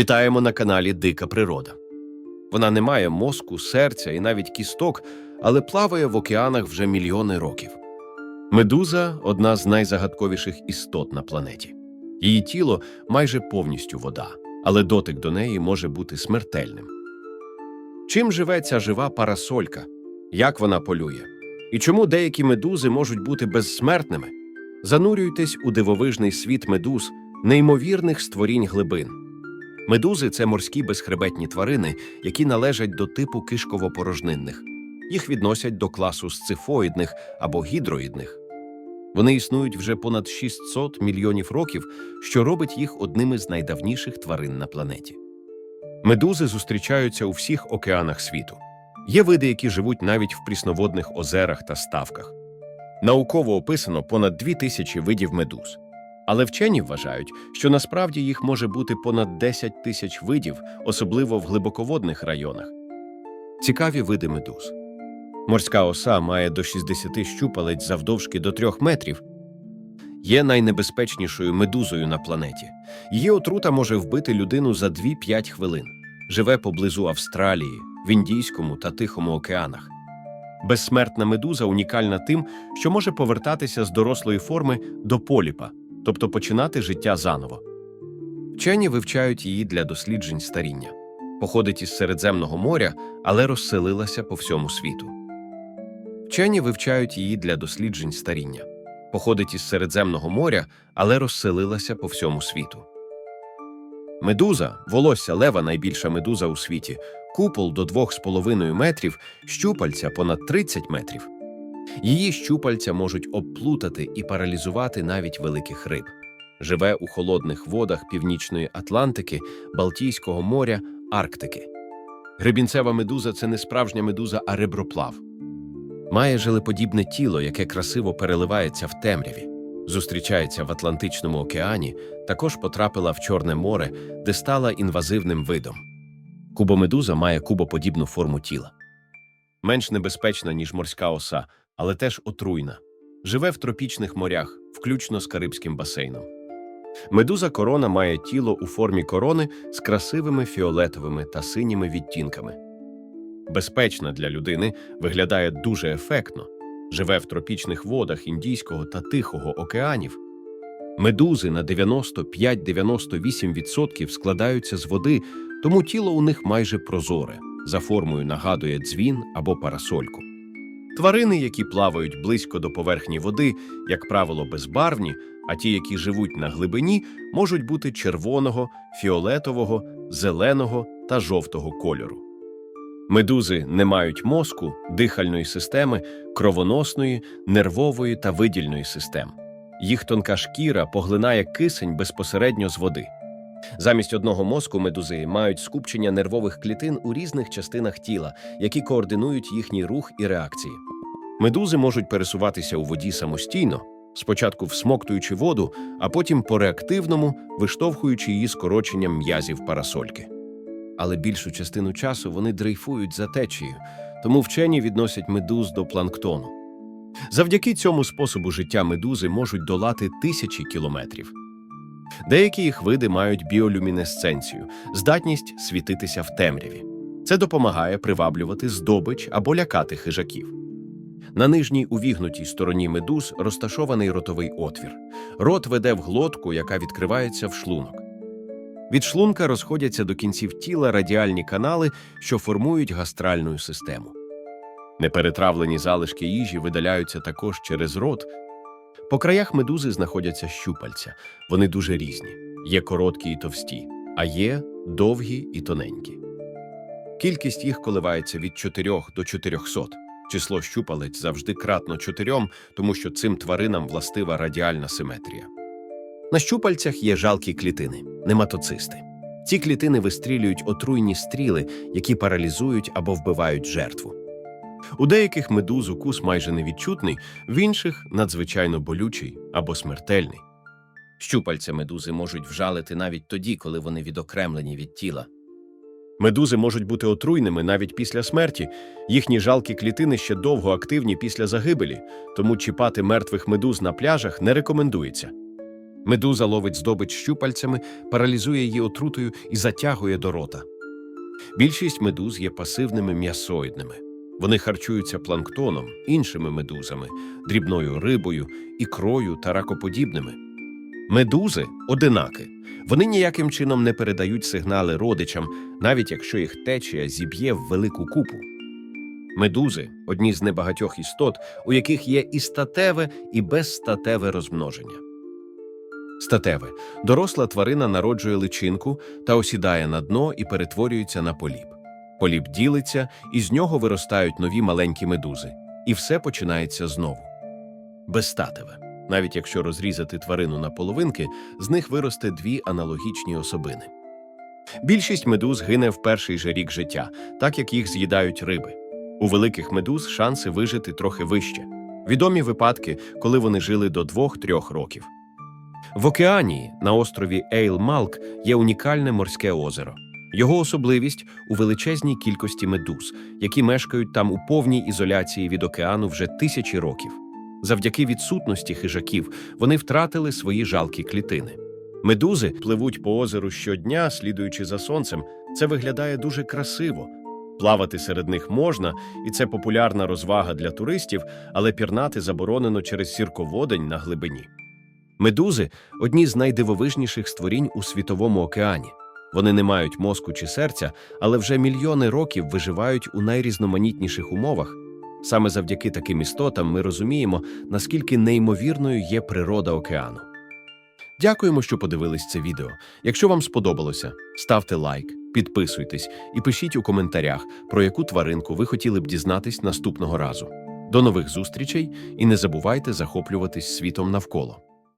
Вітаємо на каналі Дика Природа. Вона не має мозку, серця і навіть кісток, але плаває в океанах вже мільйони років. Медуза одна з найзагадковіших істот на планеті. Її тіло майже повністю вода, але дотик до неї може бути смертельним. Чим живе ця жива парасолька? Як вона полює? І чому деякі медузи можуть бути безсмертними? Занурюйтесь у дивовижний світ медуз, неймовірних створінь глибин. Медузи це морські безхребетні тварини, які належать до типу кишковопорожнинних. Їх відносять до класу сцифоїдних або гідроїдних. Вони існують вже понад 600 мільйонів років, що робить їх одними з найдавніших тварин на планеті. Медузи зустрічаються у всіх океанах світу. Є види, які живуть навіть в прісноводних озерах та ставках. Науково описано понад дві тисячі видів медуз. Але вчені вважають, що насправді їх може бути понад 10 тисяч видів, особливо в глибоководних районах. Цікаві види медуз. Морська оса має до 60 щупалець завдовжки до 3 метрів. Є найнебезпечнішою медузою на планеті. Її отрута може вбити людину за 2-5 хвилин. Живе поблизу Австралії, в Індійському та Тихому океанах. Безсмертна медуза унікальна тим, що може повертатися з дорослої форми до поліпа, тобто починати життя заново. Вчені вивчають її для досліджень старіння. Походить із Середземного моря, але розселилася по всьому світу. Вчені вивчають її для досліджень старіння. Походить із Середземного моря, але розселилася по всьому світу. Медуза, волосся лева найбільша медуза у світі, купол до 2,5 метрів, щупальця понад 30 метрів. Її щупальця можуть обплутати і паралізувати навіть великих риб. Живе у холодних водах Північної Атлантики, Балтійського моря, Арктики. Гребінцева медуза це не справжня медуза, а реброплав. Має жилеподібне тіло, яке красиво переливається в темряві. Зустрічається в Атлантичному океані, також потрапила в Чорне море, де стала інвазивним видом. Кубомедуза має кубоподібну форму тіла. Менш небезпечна, ніж морська оса, але теж отруйна. Живе в тропічних морях, включно з Карибським басейном. Медуза корона має тіло у формі корони з красивими фіолетовими та синіми відтінками. Безпечна для людини, виглядає дуже ефектно, живе в тропічних водах Індійського та Тихого океанів. Медузи на 95-98% складаються з води, тому тіло у них майже прозоре, за формою нагадує дзвін або парасольку. Тварини, які плавають близько до поверхні води, як правило, безбарвні, а ті, які живуть на глибині, можуть бути червоного, фіолетового, зеленого та жовтого кольору. Медузи не мають мозку, дихальної системи, кровоносної, нервової та видільної систем. Їх тонка шкіра поглинає кисень безпосередньо з води. Замість одного мозку медузи мають скупчення нервових клітин у різних частинах тіла, які координують їхній рух і реакції. Медузи можуть пересуватися у воді самостійно, спочатку всмоктуючи воду, а потім по реактивному, виштовхуючи її скороченням м'язів парасольки. Але більшу частину часу вони дрейфують за течією, тому вчені відносять медуз до планктону. Завдяки цьому способу життя медузи можуть долати тисячі кілометрів. Деякі їх види мають біолюмінесценцію, здатність світитися в темряві. Це допомагає приваблювати здобич або лякати хижаків. На нижній увігнутій стороні медуз розташований ротовий отвір. Рот веде в глотку, яка відкривається в шлунок. Від шлунка розходяться до кінців тіла радіальні канали, що формують гастральну систему. Неперетравлені залишки їжі видаляються також через рот. По краях медузи знаходяться щупальця. Вони дуже різні. Є короткі і товсті, а є довгі і тоненькі. Кількість їх коливається від 4 до 400. Число щупалець завжди кратно 4, тому що цим тваринам властива радіальна симетрія. На щупальцях є жалкі клітини, нематоцисти. Ці клітини вистрілюють отруйні стріли, які паралізують або вбивають жертву. У деяких медуз укус майже невідчутний, в інших надзвичайно болючий або смертельний. Щупальця медузи можуть вжалити навіть тоді, коли вони відокремлені від тіла. Медузи можуть бути отруйними навіть після смерті. Їхні жалкі клітини ще довго активні після загибелі, тому чіпати мертвих медуз на пляжах не рекомендується. Медуза ловить здобич щупальцями, паралізує її отрутою і затягує до рота. Більшість медуз є пасивними м'ясоїдними. Вони харчуються планктоном, іншими медузами, дрібною рибою, ікрою та ракоподібними. Медузи одинаки. Вони ніяким чином не передають сигнали родичам, навіть якщо їх течія зіб'є в велику купу. Медузи одні з небагатьох істот, у яких є і статеве, і безстатеве розмноження. Статеве доросла тварина народжує личинку та осідає на дно і перетворюється на поліп. Поліп ділиться, і з нього виростають нові маленькі медузи, і все починається знову. Безстатеве. Навіть якщо розрізати тварину на половинки, з них виросте дві аналогічні особини. Більшість медуз гине в перший же рік життя, так як їх з'їдають риби. У великих медуз шанси вижити трохи вище. Відомі випадки, коли вони жили до 2-3 років. В Океанії на острові Ейл-Малк є унікальне морське озеро. Його особливість у величезній кількості медуз, які мешкають там у повній ізоляції від океану вже тисячі років. Завдяки відсутності хижаків вони втратили свої жалкі клітини. Медузи пливуть по озеру щодня, слідуючи за сонцем. Це виглядає дуже красиво. Плавати серед них можна, і це популярна розвага для туристів, але пірнати заборонено через сірководень на глибині. Медузи одні з найдивовижніших створінь у світовому океані. Вони не мають мозку чи серця, але вже мільйони років виживають у найрізноманітніших умовах. Саме завдяки таким істотам ми розуміємо, наскільки неймовірною є природа океану. Дякуємо, що подивились це відео. Якщо вам сподобалося, ставте лайк, підписуйтесь і пишіть у коментарях, про яку тваринку ви хотіли б дізнатись наступного разу. До нових зустрічей і не забувайте захоплюватись світом навколо.